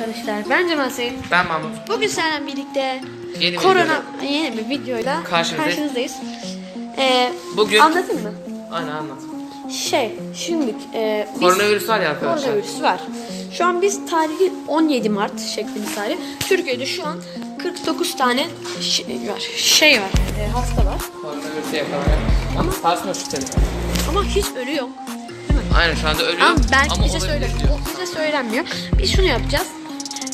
arkadaşlar. Ben Cemal. Ben Mahmut. Bugün seninle birlikte Yeni bir korona videoda. yeni bir videoyla Karşınızdayız. karşınızdayız. Ee, Bugün- anlatayım mı? Aynen anlat. Şey, şimdi e, biz Koronavirüs var ya arkadaşlar. koronavirüs var. Şu an biz tarihi 17 Mart şeklinde tarih. Türkiye'de şu an 49 tane şey var. Şey var. e, hasta var. Koronavirüse yakalanan. Ama sarsma şu telefonu. Ama hiç ölü yok. Aynen şu anda ölüyor. Ama belki bize söyle, bize söylenmiyor. Biz şunu yapacağız.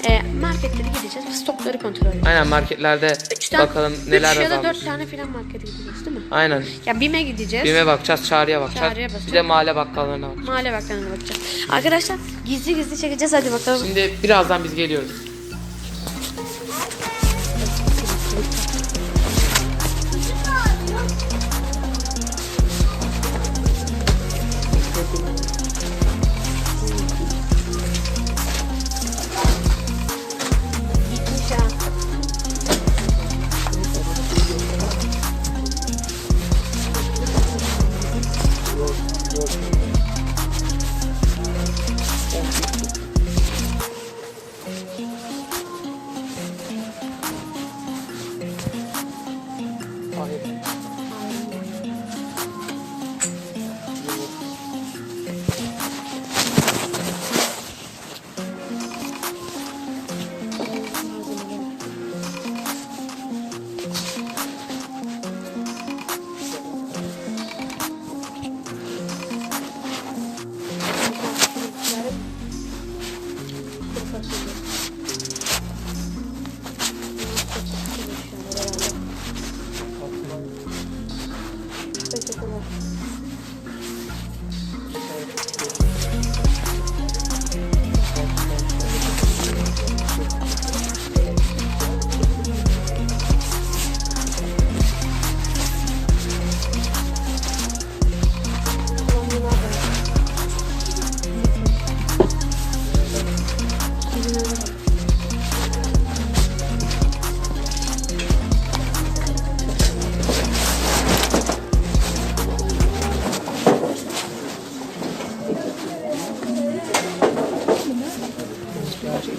E, marketlere gideceğiz. Stokları kontrol edeceğiz. Aynen marketlerde Üç tane, bakalım neler üç ya da dört tane falan markete gideceğiz değil mi? Aynen. Ya BİM'e gideceğiz. Bime bakacağız, çağrıya bakacağız. Çağrıya basacağız. bir de mahalle bakkallarına bakacağız. Mahalle bakkalına bakacağız. Arkadaşlar gizli gizli çekeceğiz hadi bakalım. Şimdi birazdan biz geliyoruz.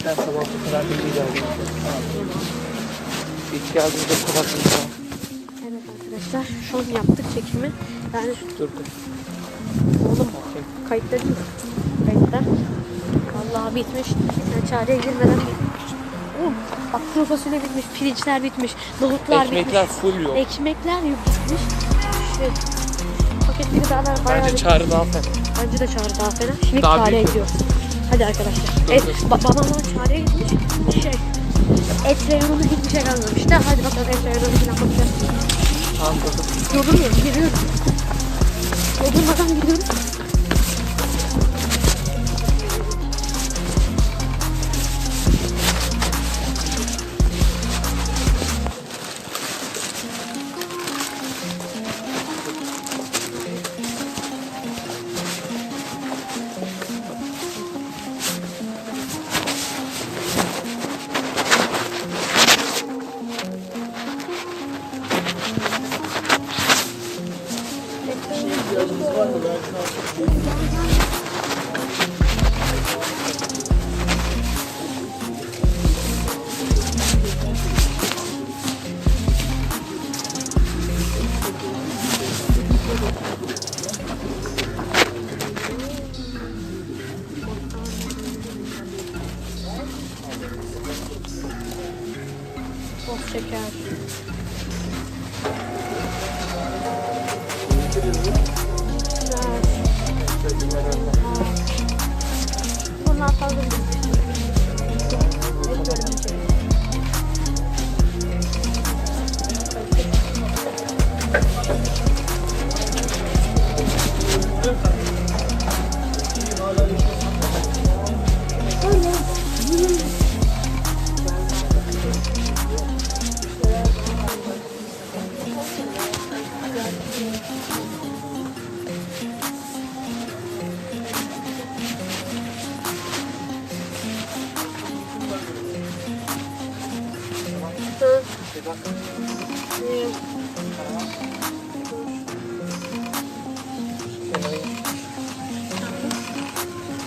Gerçekten sabah bu kadar bir geldi. İlk geldiğimde kulaklıkta. Evet arkadaşlar şu an yaptık çekimi. Yani Dur dur. oğlum kayıtta değil. Kayıtta. Vallahi bitmiş. Yani çareye girmeden bitmiş. Oğlum bak kuru fasulye bitmiş, pirinçler bitmiş, nohutlar Ekmekler bitmiş. full yok. Ekmekler yok bitmiş. Şey, paketli gıdalar bayağı Bence bitmiş. çağrı daha fena. Bence de çağrı daha fena. Şimdi Daha büyük gidiyoruz. Hadi arkadaşlar. Et, ba- babamlar çağrıya gitmiş. Şey, et reyonunda hiçbir şey kalmamış da. Hadi bakalım et reyonunda falan bakacağız. Tamam dur. Yolumuyor, giriyoruz. Yolunmadan gidiyoruz.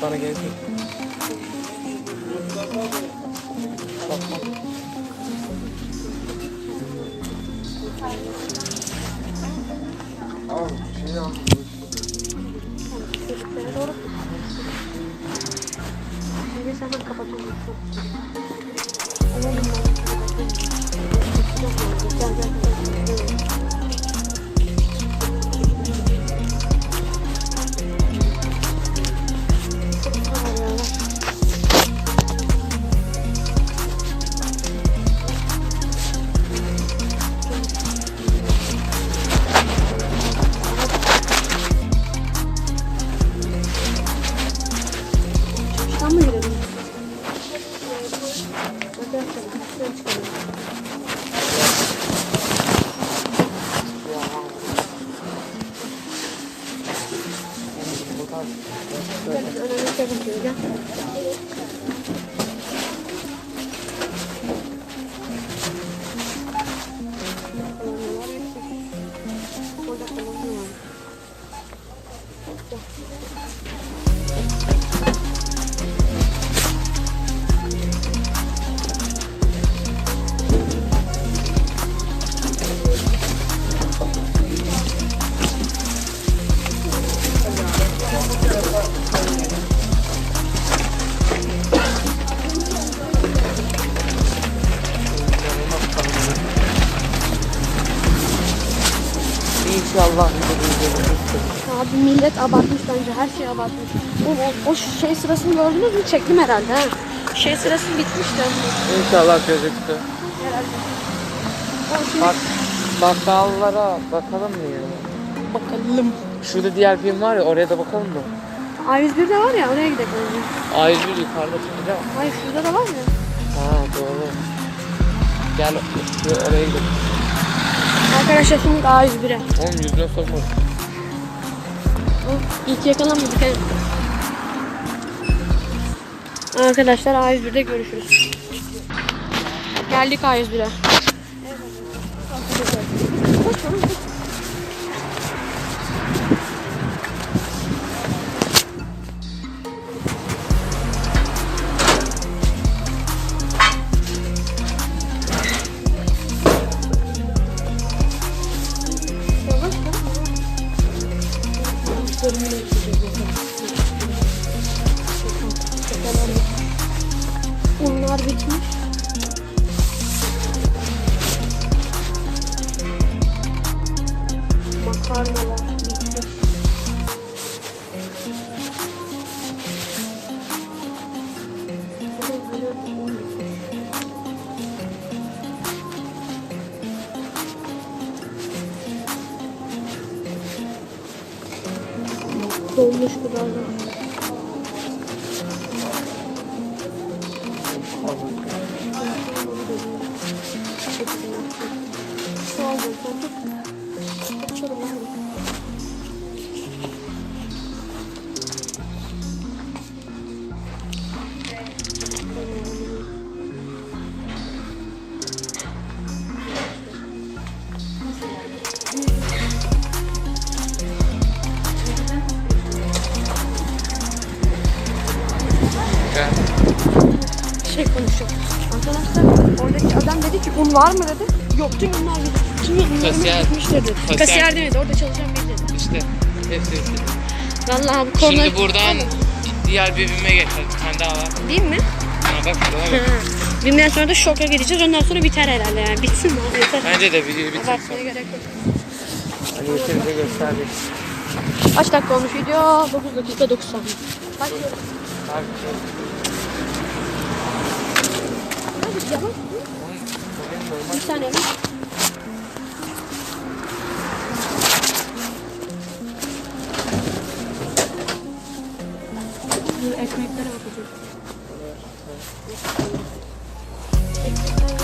para guys. Oh, yeah. Ini sama kapal Arkadaşlar çıkıştan İnşallah de Abi millet abartmış bence her şey abartmış. O, o, o şey sırasını gördünüz mü? Çektim herhalde ha. Şey sırası bitmişti. İnşallah gözüktü. Herhalde. O şimdi Bak bakkallara bakalım mı ya? bakalım. Şurada diğer film var ya oraya da bakalım mı? A101'de var ya oraya gidelim. Ayrı yukarıda çıkacağım. Hayır şurada da var ya. Ha doğru. Gel oraya gidelim. Arkadaşlar şimdi A101'e. Oğlum yüzüne sokma. İyi ki yakalanmadık he. Arkadaşlar A101'de görüşürüz. Geldik A101'e. Unlar Farmer. Ki un var mı dedi. Yok tüm unlar dedi. Tüm unlarımız Kasiyer. bitmiştir dedi. Kasiyer. Kasiyer demedi orada çalışan biri dedi. İşte hepsi hepsi. Vallahi bu konuda... Şimdi buradan diğer birbirime geçer. Bir tane daha var. Değil mi? Ha bak burada Ha. Bilmeden sonra da şoka gideceğiz. Ondan sonra biter herhalde yani. Bitsin mi? Yeter. Bence de videoyu bitirsin. Abartmaya gerek yok. Hani yeterince gösterdik. Kaç dakika olmuş video? 9 dakika 9 saniye. Başlıyoruz. Abi, normal Bir saniye. mi? Dur ekmeklere bakacağız. Ekmekler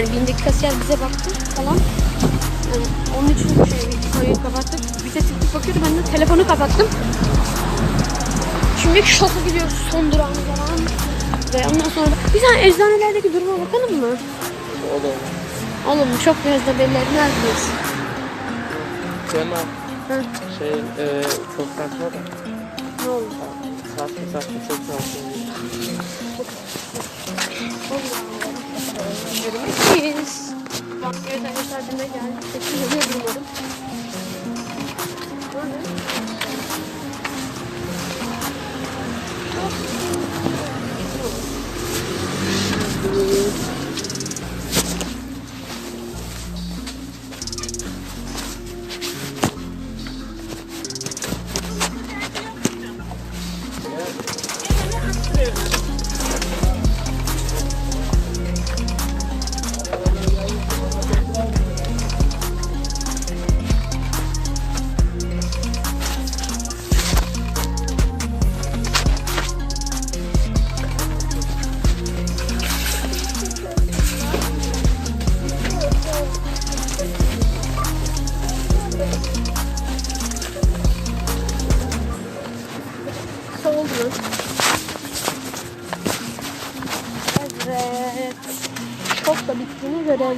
yani bindeki kasiyer bize baktı falan. Yani onun için şey, videoyu kapattık. Bize çıktık bakıyordu ben de telefonu kapattım. Şimdi şoka gidiyoruz son durağımız falan. Ve ondan sonra bir tane eczanelerdeki duruma bakalım mı? Olur. Oğlum çok biraz da belli. Cemal Hı, şey e, çok saçma da. ne oldu? Saçma saçma çok saçma. Görmeyiz. Evet arkadaşlar dün de. Seçim geliyor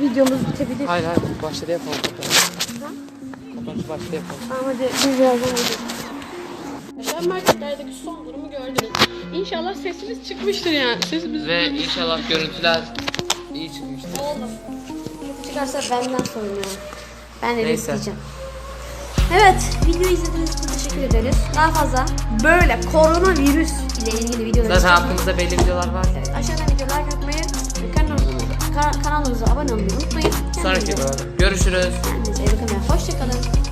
videomuz bitebilir. Hayır hayır başladı yapalım. Kapanış başladı yapalım. Tamam hadi biz birazdan gidelim. Arkadaşlar marketlerdeki son durumu gördünüz. İnşallah sesimiz çıkmıştır yani. Sesimiz Ve inşallah görüntüler iyi çıkmıştır. Oğlum. Çıkarsa benden sorun Ben de Neyse. isteyeceğim. Evet, videoyu izlediğiniz için teşekkür ederiz. Daha fazla böyle koronavirüs ile ilgili videolar Zaten aklımızda belli videolar var. Evet, aşağıdan videolar ve kanalımıza, ka- kanalımıza abone olmayı unutmayın. Sonraki videoda görüşürüz. Kendinize iyi bakın hoşçakalın.